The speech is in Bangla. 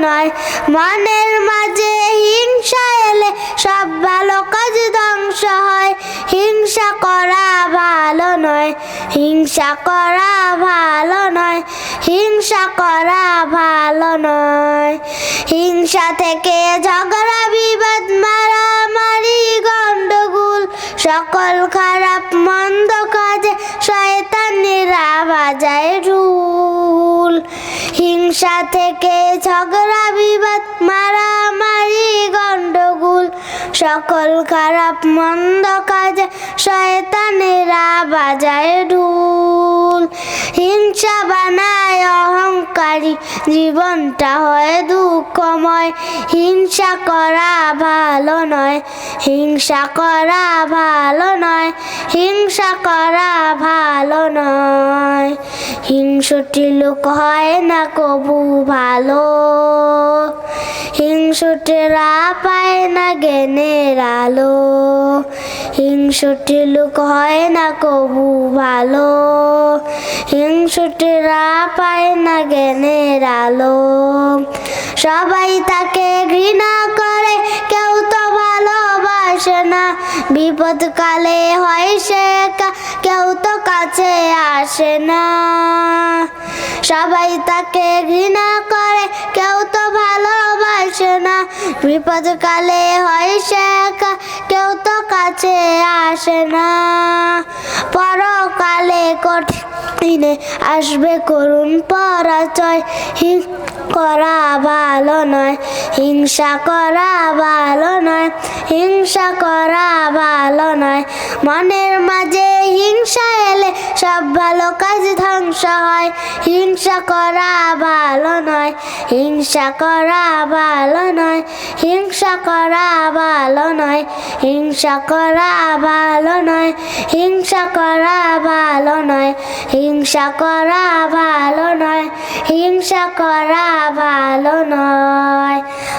মনের মাঝে হিংসা এলে সব ভালো কাজ ধ্বংস হয়। হিংসা করা ভালো নয়। হিংসা করা ভালো নয়। হিংসা করা ভালো নয়। হিংসা থেকে ঝগড়া, বিবাদ, মারামারি, গন্ডগোল সকল খারাপ হিংসা থেকে ঝগড়া, বিবাদ, মারামারি, গন্ডগোল, সকল খারাপ, মন্দ কাজে শয়তানেরা বাজায় ঢুল। হিংসা বানায় অহংকারী, জীবনটা হয় দুঃখময়। হিংসা করা ভালো নয়, হিংসা করা ভালো নয়, হিংসা করা ভালো নয়। হিংসটি লোক হয় না কবু ভালো। হিংসুটেরা পায় না জ্ঞানের আলো। হিংসুটি লোক হয় না কবু ভালো। হিংসুটেরা পায় না জ্ঞানের আলো। সবাই তাকে ঘৃণা করে, কেউ তো ভালোবাসে না। বিপদকালে হয় সে কেউ তো কাছে আসে না। সবাই তাকে ঘৃণা করে, কেউ তো ভালোবাসে না। বিপদকালে হয় সে কেউ তো কাছে আসে না। পরকালে কঠিনে আসবে করুণ পরাজয়। হিং করা ভালো নয়, হিংসা করা ভালো হিংসা করা ভালো নয়। মনের মাঝে হিংসা এলে সব ভালো কাজ ধ্বংস হয়। হিংসা করা ভালো নয়। হিংসা করা ভালো নয়। হিংসা করা ভালো নয়। হিংসা করা ভালো নয়। হিংসা করা ভালো নয়। হিংসা করা ভালো নয়। হিংসা করা ভালো নয়।